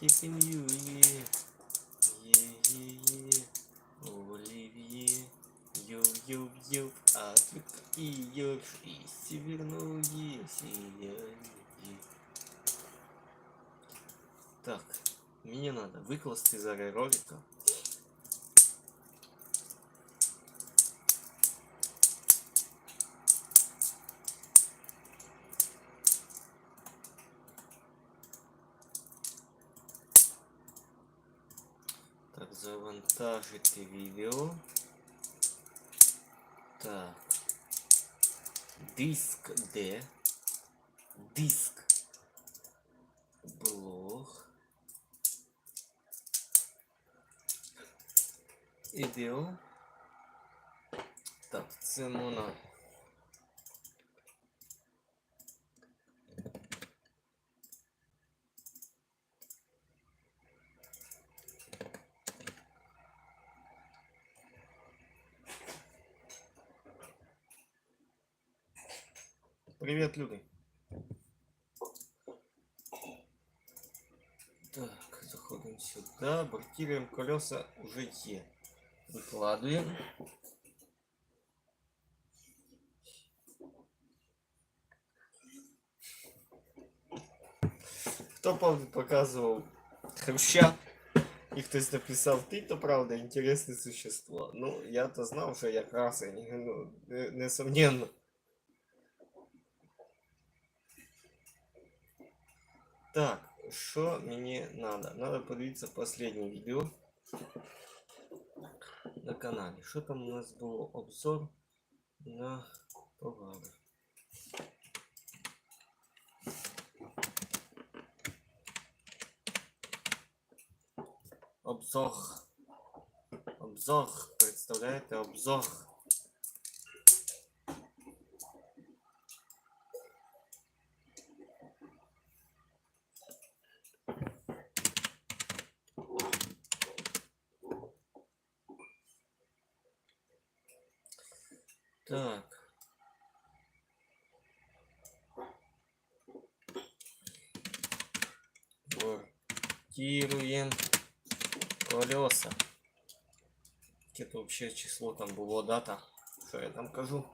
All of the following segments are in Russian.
Yeah, yeah, yeah. Оливье. Йоу-йоу-йоу. А тут ее и северное сияние. Так, мне надо выкласти зараз ролика. Так, завантажити відео. Так. Диск де? Диск. Блог. Відео. Так, це можна. Привет, люди. Так, заходим сюда, бортируем колеса уже є. Выкладываем. Хто пов- показував хруща? І хтось написав, ти то правда інтересне существо. Ну, я то знав, що якраз ну, не- несомненно. Так, що мені надо? Надо подивитися останнє відео на каналі. Що там у нас було? Обзор на товари. Обзор. Обзор. Представляєте, обзор. Так. Бортируем колеса. Где-то вообще число там было, дата. Что я там кажу?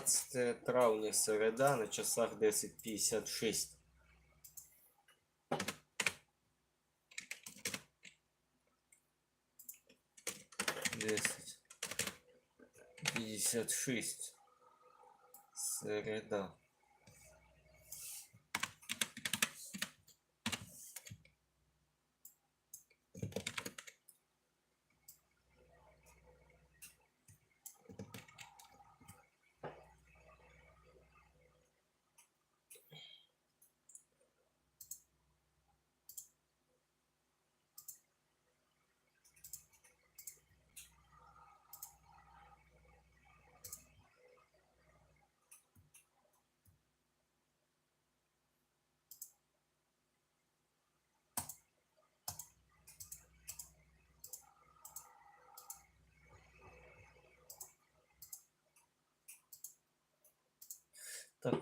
Пятнадцатое травня, середа, на часах 10.56. Десять. Пятьдесят шесть. Середа.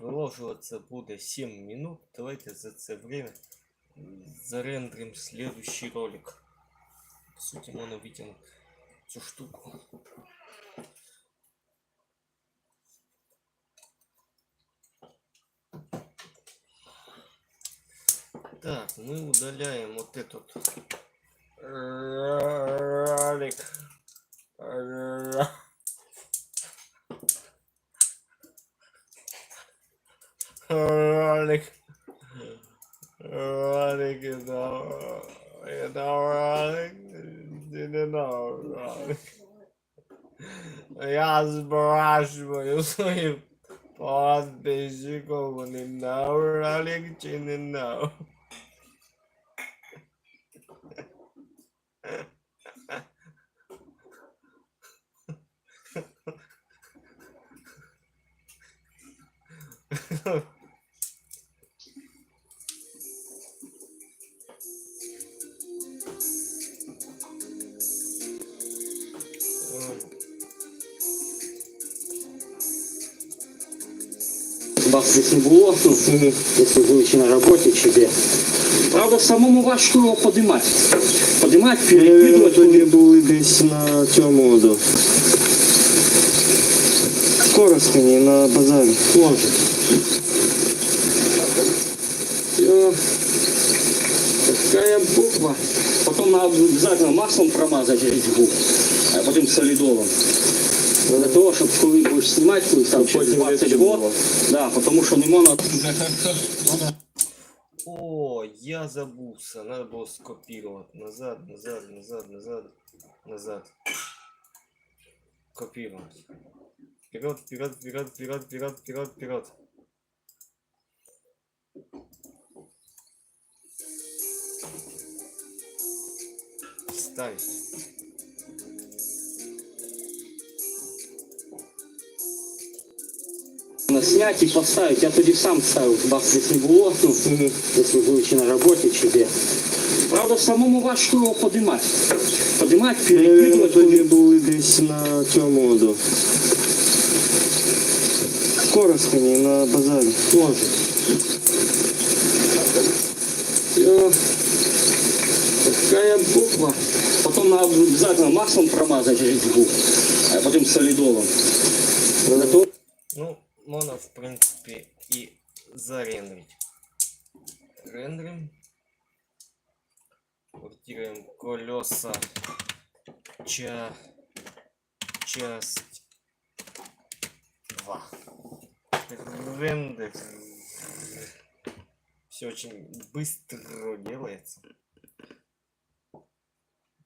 Виложуватися буде 7 минут. Давайте за це время зарендрим следующий ролик. По суті, можна витягнути цю штуку. Так, мы удаляем вот этот ролик. Veronica. Veronica is all right. Veronica. Didn't know Veronica. Yaz barashmıyorsun hep. Boğaz değişik olmanın da Veronica içinin da. Oh. Вас здесь не було, ну, якщо ви ще на роботі чи де. Правда, самому важко його подимати. Подимати, Ми перекидувати. тоді були десь на цьому до. В Коростені на базарі. Може. Все. Такая буква. Потом надо обязательно маслом промазать резьбу, а потом солидолом. Для того, щоб коли будеш знімати, коли там через потім 20 легше год, да, потому що не можна О, я забылся. Надо было скопировать. Назад, назад, назад, назад, назад. Копировать. Вперед, вперед, вперед, вперед, вперед, вперед, вперед. Ставить. снять і поставити. Я тоді сам ставив, вас здесь не було, ну, якщо ви ще на роботі чи де. Правда, самому важко його подимати. Подимати, Ми перекидувати. тоді були десь на цьому до. В Коростені на базарі. Може. Все. Такая буква. Потом надо обязательно маслом промазать резьбу, а потом солидолом. Для того, Ну, можно, в принципе, и зарендерить. Рендерим. Квартируем колеса. Ча... Часть. Два. Рендер. Все очень быстро делается.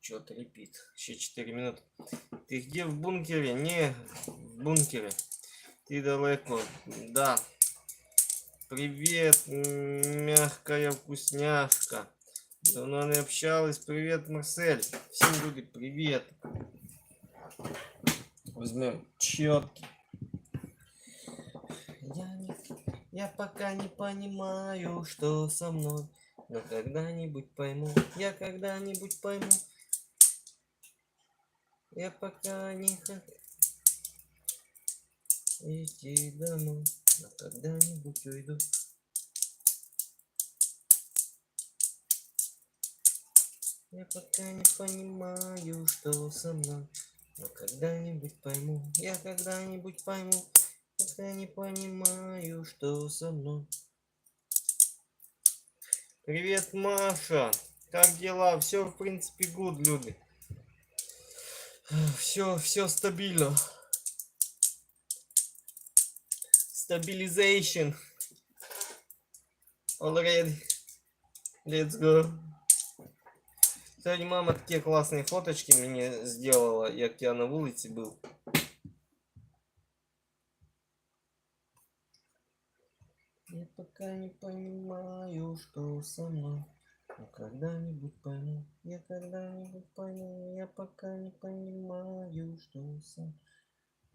Что-то репит. Еще 4 минуты. Ты где в бункере? Не, в бункере. Ты далеко. Да. Привет, мягкая вкусняшка. Давно не общалась. Привет, Марсель. Всем люди, привет. Возьмем четкий. Я, не, я пока не понимаю, что со мной. Но когда-нибудь пойму. Я когда-нибудь пойму. Я пока не хочу идти домой, но когда-нибудь уйду. Я пока не понимаю, что со мной, но когда-нибудь пойму. Я когда-нибудь пойму, пока не понимаю, что со мной. Привет, Маша. Как дела? Все, в принципе, good, люди. Все, все стабильно. Stabilization. Already. Let's go. Сьогодні мама такі класні фоточки мені сделала, як я на вулиці був. Я пока не понимаю, что со мной. Но когда-нибудь пойму, я когда-нибудь пойму, я пока не понимаю, что со мной.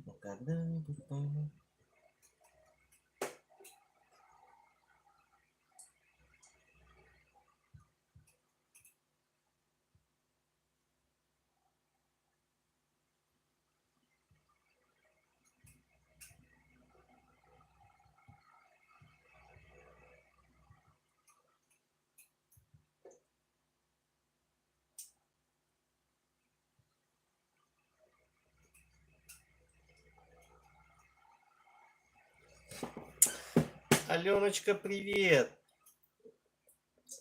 Но когда-нибудь пойму. Аленочка, привет!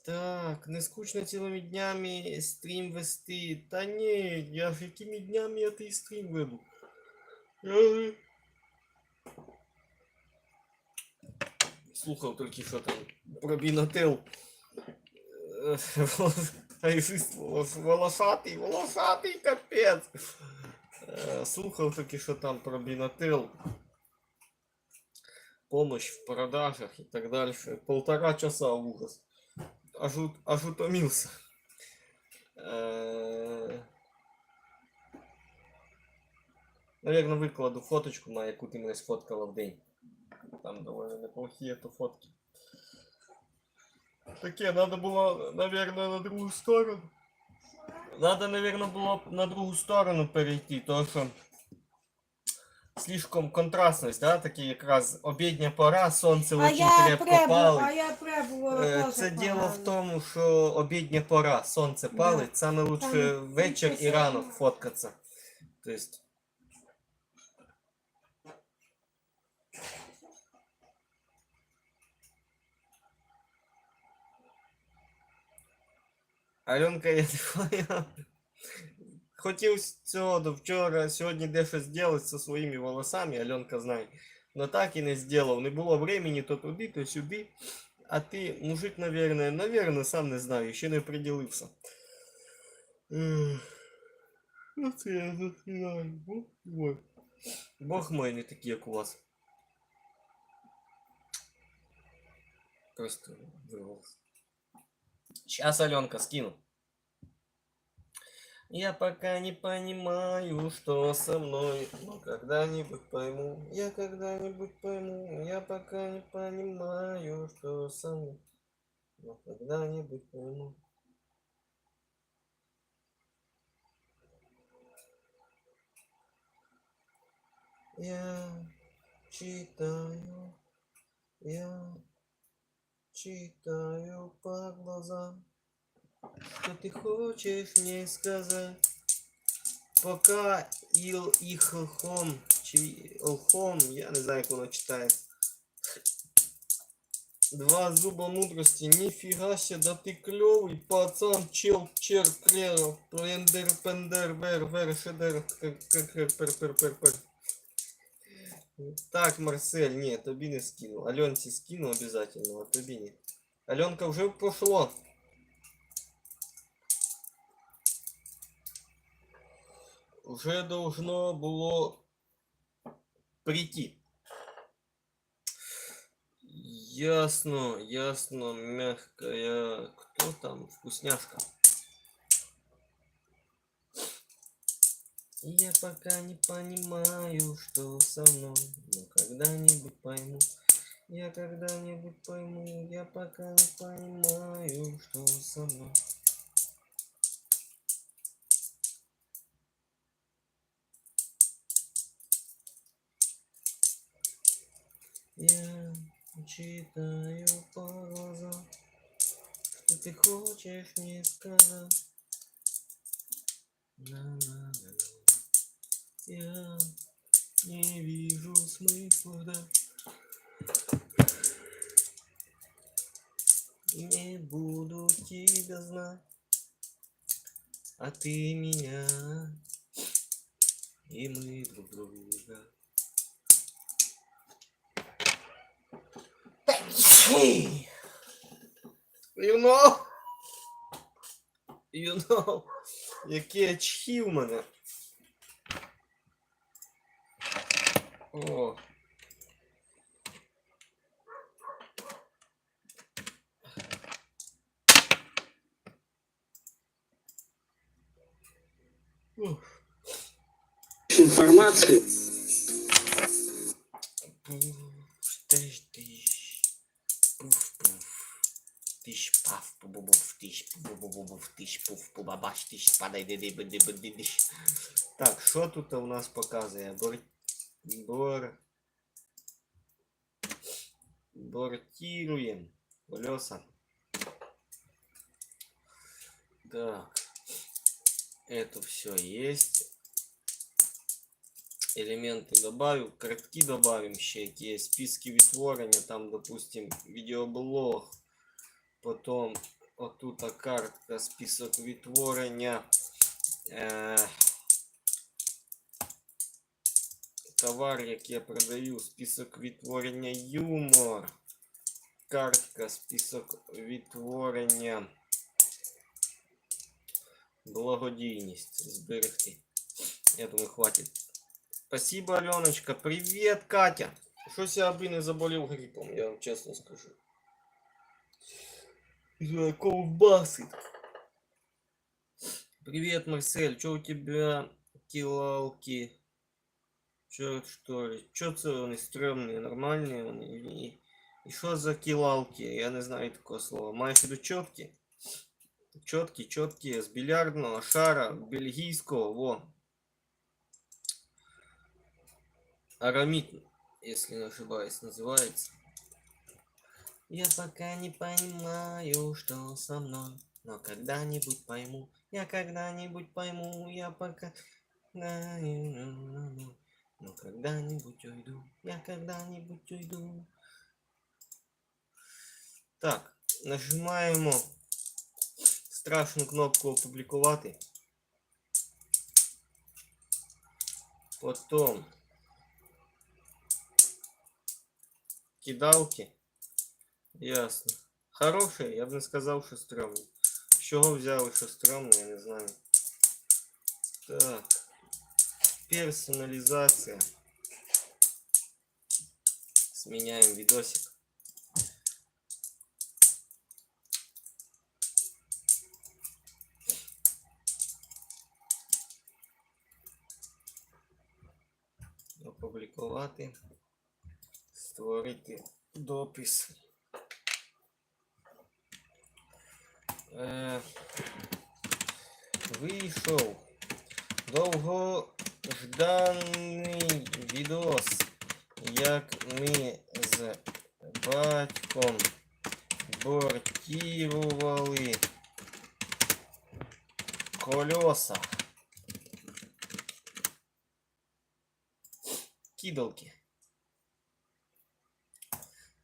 Так, не скучно цілими днями стрім вести. Та ні, я ж якими днями я той стрім веду. Я... Слухав тільки що там про Бінотел. Е, Райфист волос- волосатий, волосатий капець. Е, Слухав тільки що там про Бінотел. помощь в продажах и так дальше. Полтора часа ужас. Аж, аж утомился. Э, Наверно, викладу фоточку, на яку ти мене сфоткала в день. там довольно неплохие это фотки. Такие, надо было, наверное, на другую сторону. Надо, наверное, было на другую сторону перейти, то что слишком контрастность, да, такі якраз обідня пора, сонце А очень я крепко пребу, палить. а я пребувала Е, теж Це діло в погано. тому, що обідня пора, сонце Да. палить, саме лучше Там вечір і нічого ранок собі. фоткатися. Тобто, Альонка, я не поняв. Хотів з цього до вчора, сьогодні дещо зробити зі своїми волосами, Альонка знає. Но так і не зробив. Не було времени то туди, то сюди. А ти, мужик, наверное, наверное, сам не знаю, ще не приділився. Ех, Що це я засинаю? Бог мой. Бог мой, не такий, як у вас. Просто вырвался. Сейчас, Аленка, скину. Я пока не понимаю, что со мной, но когда-нибудь пойму, я когда-нибудь пойму, я пока не понимаю, что со мной, но когда-нибудь пойму. Я читаю, я читаю по глазам. Что ты хочешь мне сказать? Пока ил их лхом, чи лхом, я не знаю, як воно читає. Два зуба мудрости, нифига себе, да ты клевый пацан, чел, чер, крер, плендер, пендер, вер, вер, шедер, кр- кр- кр- пер, пер, пер, пер. Так, Марсель, ні, тобі не скину. Альонці скину обязательно, а тобі ні. Альонка вже прошло. Уже должно було прийти. Ясно, ясно, мягкая. Кто там? Вкусняшка. Я пока не понимаю, что со мной, но когда-нибудь пойму. Я когда-нибудь пойму, я пока не понимаю, что со мной. Я читаю по глазам, что ты хочешь мне сказать. На-на-на-на. Я не вижу смысла, да. Не буду тебя знать, а ты меня, и мы друг друга. You know? You know? Які очки в мене. О. Ух. Інформації. Тиш, паф, пу-бу-буф, тиш, пу-бу-бу-буф, тиш, пуф, пу-бабаш, тиш, падай, диди, биди, биди, диш. Так, що тут у нас показує? Бор... Бор... Бортируем колеса. Так. Это все есть. Элементы добавил, картки добавим ще, які списки відтворення, там, допустим, відеоблог. Потом отута картка, список відтворення. Е, товар, який я продаю, список відтворення юмор. Картка, список відтворення. Благодійність зберегти. Я думаю, хватит. Спасибо, Аленочка. Привет, Катя. Щось я аби не заболів гриппом, я вам чесно скажу. Э, Ковбасы. Привет, Марсель. Что у тебя килалки? Чорт штори. Чо це вони стрьомні, нормальні вони? І, і що за кілалки? Я не знаю такого слова. Маєш в виду чоткі? Чоткі, чоткі, з більярдного шара, бельгійського, во. Арамит, если не ошибаюсь, называется. Я пока не понимаю, что со мной, но когда-нибудь пойму, я когда-нибудь пойму, я пока... Но когда-нибудь уйду, я когда-нибудь уйду. Так, нажимаємо страшну кнопку опублікувати. Потом кидалки. Ясно. Хороший, я б не сказав, що стрьомний. З чого взяли, я не знаю. Так. Персонализация. Сменяем видосик. Опублікувати. Створити допис. Е, вийшов довгожданий відос, як ми з батьком бортірували колеса. Кидалки.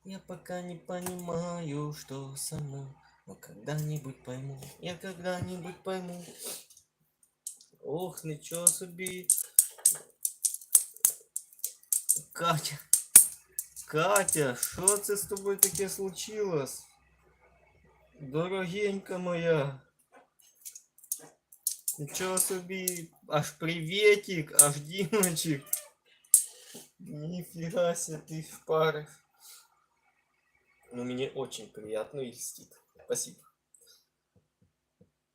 Я пока не понимаю, что со мной, но когда-нибудь пойму, я когда-нибудь пойму. Ох, нічого собі. Катя. Катя, що це з тобою таке случилось? Дорогенька моя. Нічого собі. Аж приветик, аж Дімочек. Нифига себе, ты шпаришь. Ну, мне очень приятно и льстит. Спасибо.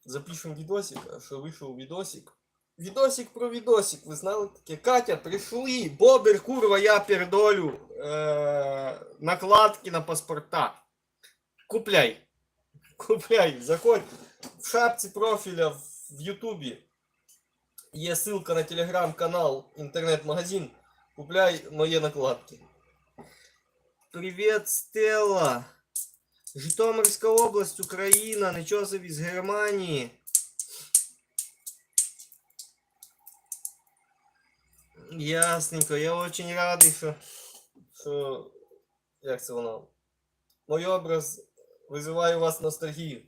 Запишем видосик, а что вышел видосик. Видосик про видосик, вы знали таке? Катя, пришли, бобер, курва, я пердолю. Э, накладки на паспорта. Купляй. Купляй, заходь в шапці профіля в в Ютубі. Є ссылка на телеграм-канал, інтернет-магазин. Купляй мои накладки. Привет, Стелла. Житомирська область, Україна, нічого собі з Германії. Ясненько, я очень радий, що, що як це воно? Мой образ визиває у вас ностальгію.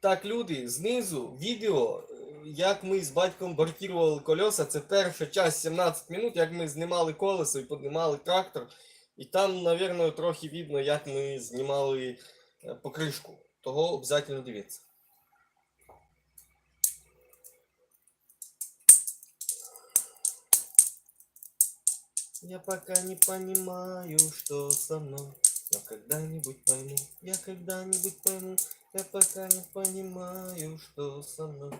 Так, люди, знизу відео, як ми з батьком бортували колеса, це перша часть 17 минут, як ми знімали колесо і піднімали трактор. І там, напевно, трохи видно, як ми знімали е, покришку. Того обов'язково дивіться. Я пока не понимаю, что со мной, но когда-нибудь пойму, я когда-нибудь пойму, я пока не понимаю, что со мной.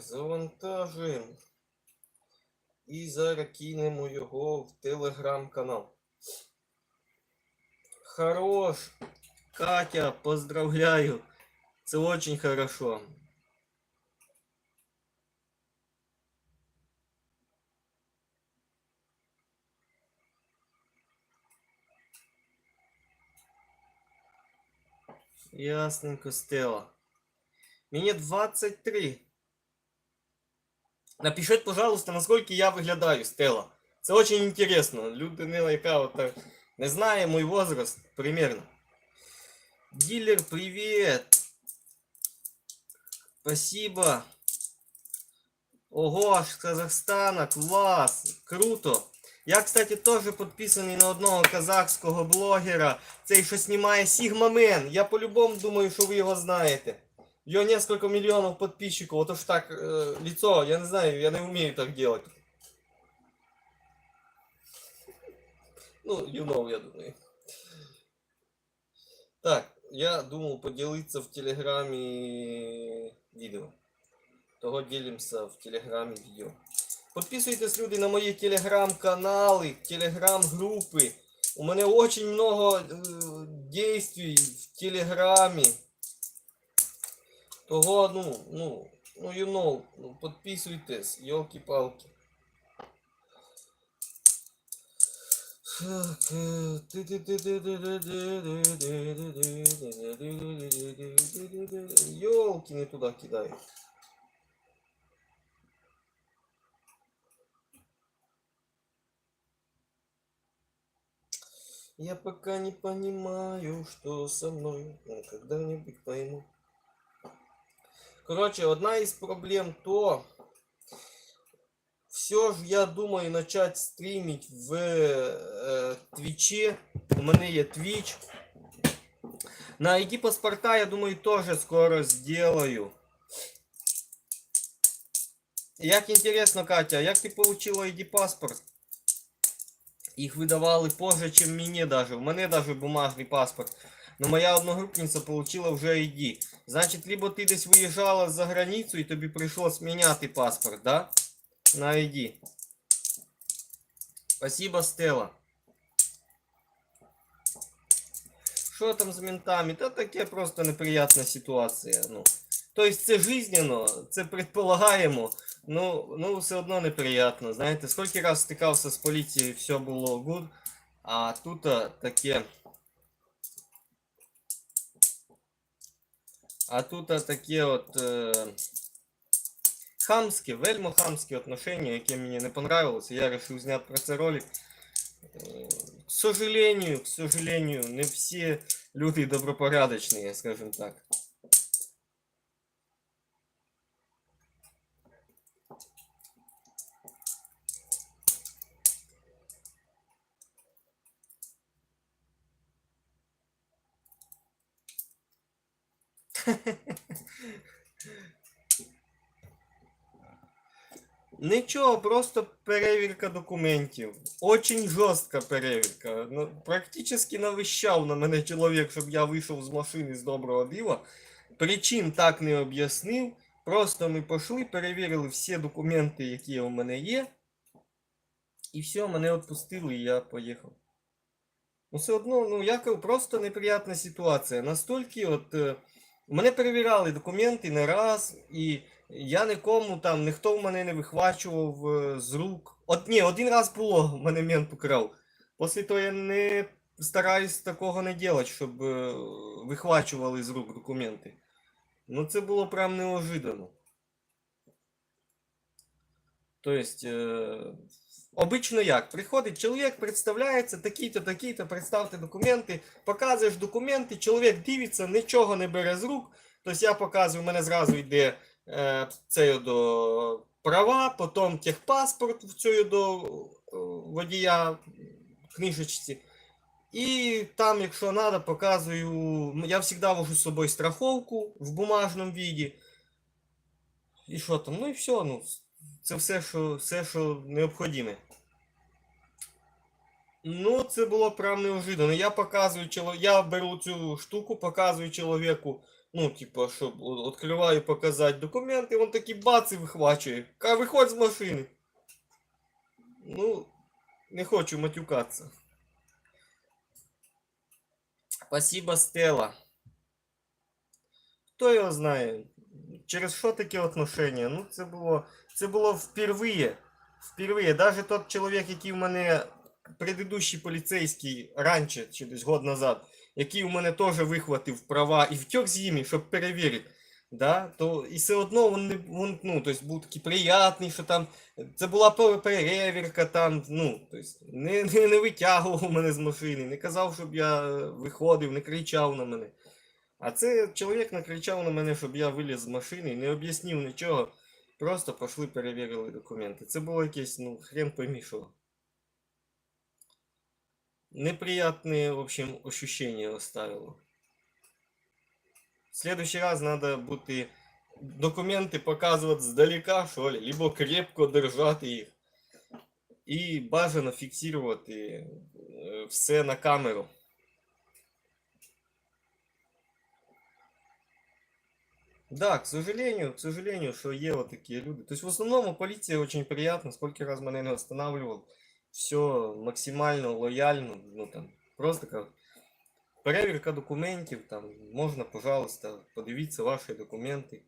завантажуємо. І зараз кинемо його в телеграм-канал. Хорош. Катя, поздравляю. Це очень хорошо. Ясненько, Стелла. Мені 23. Напишіть, пожалуйста, наскільки я виглядаю, Стелла. Це очень интересно. Людина, яка от не знає мой возраст примерно. Дилер, привет. Спасибо. Ого, з Казахстана, клас, круто. Я, кстати, теж підписаний на одного казахського блогера. Цей, що знімає Man. Я по-любому думаю, що ви його знаєте. У нього несколько мільйонів підписчиків. Ото ж так, э, лицо, я не знаю, я не вмію так делать. Ну, you know, я думаю. Так, я думал поделиться в Телеграме видео. Того делимся в Телеграме видео. Підписуйтесь, люди, на мої телеграм-канали, телеграм-групи. У мене очень много е, действий в Телеграмі. Того, ну, ну, ну, you know, ну, підписуйтесь, йолки-палки. Так, е, Ёлки не туда кидаю. Я пока не понимаю, что со мной, но когда-нибудь пойму. Короче, одна из проблем то, все же я думаю начать стримить в е, Твиче. У мене є Twitch. На ID паспорта, я думаю, тоже скоро сделаю. Як интересно, Катя, як ти получила ID паспорт? Їх видавали позже, чем мені даже. У мене даже бумажний паспорт. Но моя одногруппница получила вже ID. Значить, либо ти десь виїжджала за границю і тобі прийшлось міняти паспорт, да? На ID. Спасибо, Стелла. Що там з ментами? Та таке просто неприятна ситуація. Ну. Тобто це жизненно, це предполагаємо, ну, ну все одно неприятно. Знаєте, скільки раз стикався з поліцією, все було good, а тут таке. А тут а, таке от е, хамське, вельми хамське отношення, яке мені не понравилось, і я вирішив зняти про це ролик. Е, К сожалению, к сожалению, не всі люди добропорядочні, скажем так. Нічого, просто перевірка документів. Очень жорстка перевірка. Ну, практично навищав на мене чоловік, щоб я вийшов з машини з доброго дива. Причин так не об'яснив. Просто ми пішли, перевірили всі документи, які у мене є. І все, мене відпустили, і я поїхав. Ну, все одно, ну, я кажу, просто неприятна ситуація. Настільки от. Мене перевіряли документи не раз, і я нікому там, ніхто в мене не вихвачував е, з рук. От ні, один раз було, мене мент украв. Після того я не стараюсь такого не робити, щоб е, вихвачували з рук документи. Ну це було прям неожиданно. Тобто, е, обично як? Приходить чоловік, представляється, такий-то, такий-то, представте документи, показуєш документи, чоловік дивиться, нічого не бере з рук. Тобто я показую, у мене зразу йде е, це до права, потім техпаспорт в цю до е, водія книжечці. І там, якщо треба, показую. Я завжди вожу з собою страховку в бумажному віді. І що там? Ну і все. Ну, це все, що, все, що необхідне. Ну, це було прям неожиданно. Я показую я беру цю штуку, показую чоловіку, ну, типа, щоб о- відкриваю показати документи, він такий бац вихвачує. Каже, виходь з машини. Ну, не хочу матюкатися. Спасибо, Стелла. Хто його знає? Через що таке отношення? Ну, це було. Це було впервые. Впервые. Даже тот чоловік, який в мене предыдущий поліцейський раніше, чи десь год назад, який у мене теж вихватив права і втек з ними, щоб перевірити. Да, то і все одно він, не- він ну, тобто, був такий приятний, що там це була пе- перевірка, там, ну, тобто, не, не, не витягував мене з машини, не казав, щоб я виходив, не кричав на мене. А це чоловік накричав на мене, щоб я виліз з машини, не об'яснив нічого. Просто пішли перевірили документи. Це було якесь, ну, хрен пойми що. Неприятные, в общем, ощущения оставило. В следующий раз надо бути документи показувати здалека, що ли, либо крепко держати їх. І бажано фіксувати е, е, все на камеру. Да, к сожалению, к сожалению, что вот такие люди. То есть в основном полиция очень приятна, сколько раз мене не останавливал. Все максимально лояльно, ну там, просто как перевірка документів, там, можна, пожалуйста, подивіться ваші документи.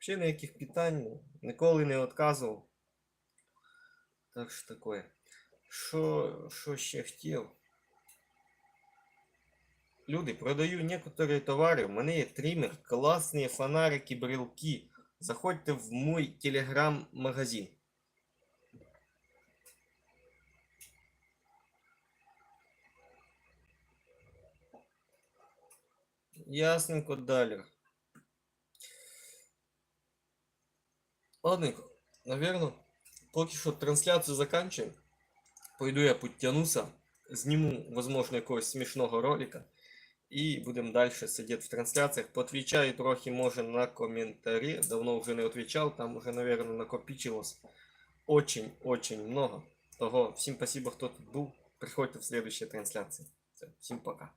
Взагалі ніяких питань, ну, ніколи не відказував. Так що таке. Що, що ще хотів? Люди, продаю некоторые товари. У мене є тример, класні фонарики, брелки. Заходьте в мой телеграм-магазин. Ясненько далі. Ладненько, наверное, поки що трансляцію заканчиваем. Пойду я подтянуся, зніму, возможно, якогось смішного ролика. І будемо далі сидіти в трансляціях. Поотвічаю трохи, може, на коментарі. Давно вже не отвечал, там уже, наверное, накопичилось очень-очень много. Того, всім спасибо, хто тут був. Приходьте в следующие трансляции. Все, всім пока.